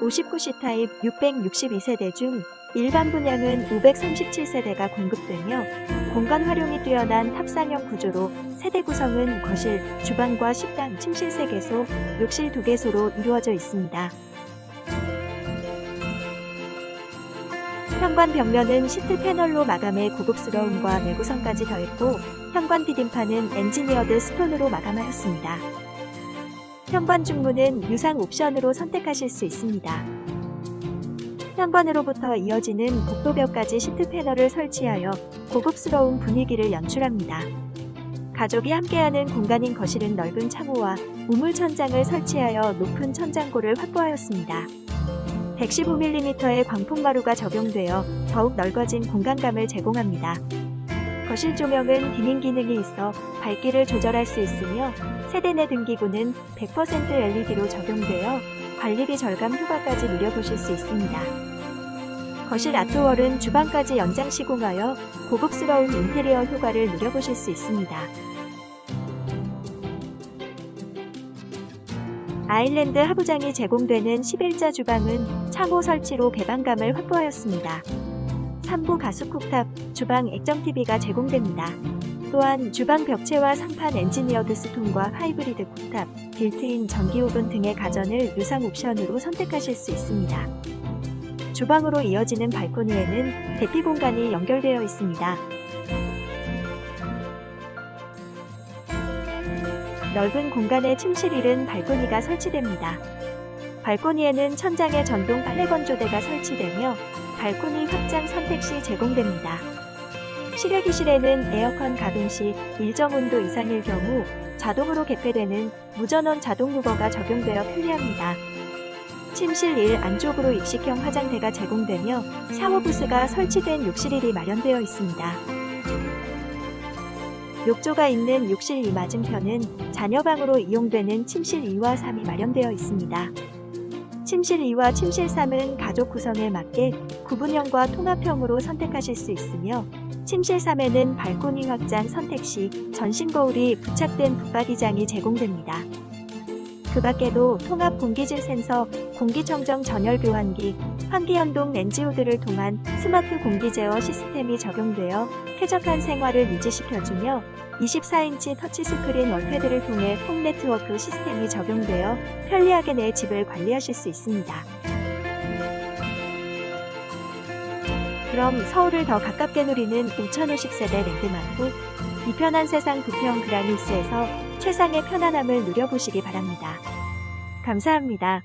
59C 타입 662세대 중 일반 분양은 537세대가 공급되며 공간 활용이 뛰어난 탑상형 구조로 세대 구성은 거실, 주방과 식당, 침실 3개소, 욕실 2개소로 이루어져 있습니다. 현관 벽면은 시트 패널로 마감해 고급스러움과 내구성까지 더했고 현관 디딤판은 엔지니어드 스톤으로 마감하였습니다. 현관 중문은 유상 옵션으로 선택하실 수 있습니다. 현관으로부터 이어지는 복도벽까지 시트 패널을 설치하여 고급스러운 분위기를 연출합니다. 가족이 함께하는 공간인 거실은 넓은 창호와 우물 천장을 설치하여 높은 천장고를 확보하였습니다. 115mm의 광폭마루가 적용되어 더욱 넓어진 공간감을 제공합니다. 거실 조명은 디밍 기능이 있어 밝기를 조절할 수 있으며 세대 내 등기구는 100% LED로 적용되어 관리비 절감 효과까지 누려보실 수 있습니다. 거실 아트월은 주방까지 연장 시공하여 고급스러운 인테리어 효과를 누려보실 수 있습니다. 아일랜드 하부장이 제공되는 11자 주방은 창호 설치로 개방감을 확보하였습니다. 3부 가수 쿡탑, 주방 액정 TV가 제공됩니다. 또한 주방 벽체와 상판 엔지니어 드 스톤과 하이브리드 쿡탑, 빌트인 전기 오븐 등의 가전을 유상 옵션으로 선택하실 수 있습니다. 주방으로 이어지는 발코니에는 대피 공간이 연결되어 있습니다. 넓은 공간에 침실 잃은 발코니가 설치됩니다. 발코니에는 천장에 전동 빨래 건조대가 설치되며 발코니 확장 선택 시 제공됩니다. 실외기실에는 에어컨 가동 시 일정 온도 이상일 경우 자동으로 개폐되는 무전원 자동 루버가 적용되어 편리합니다. 침실 1 안쪽으로 입식형 화장대가 제공되며 샤워 부스가 설치된 욕실 1이 마련되어 있습니다. 욕조가 있는 욕실 2 맞은편은 자녀방으로 이용되는 침실 2와 3이 마련되어 있습니다. 침실 2와 침실 3은 가족 구성에 맞게 구분형과 통합형으로 선택하실 수 있으며 침실 3에는 발코니 확장 선택 시 전신 거울이 부착된 붙박이장이 제공됩니다. 그 밖에도 통합 공기질 센서, 공기청정 전열 교환기, 환기연동 렌즈호드를 통한 스마트 공기 제어 시스템이 적용되어 쾌적한 생활을 유지시켜주며 24인치 터치스크린 월패드를 통해 홈 네트워크 시스템이 적용되어 편리하게 내 집을 관리하실 수 있습니다. 그럼 서울을 더 가깝게 누리는 5,000호식 세대 랜드마크 이 편한 세상 부평 그라니스에서 최상의 편안함을 누려보시기 바랍니다. 감사합니다.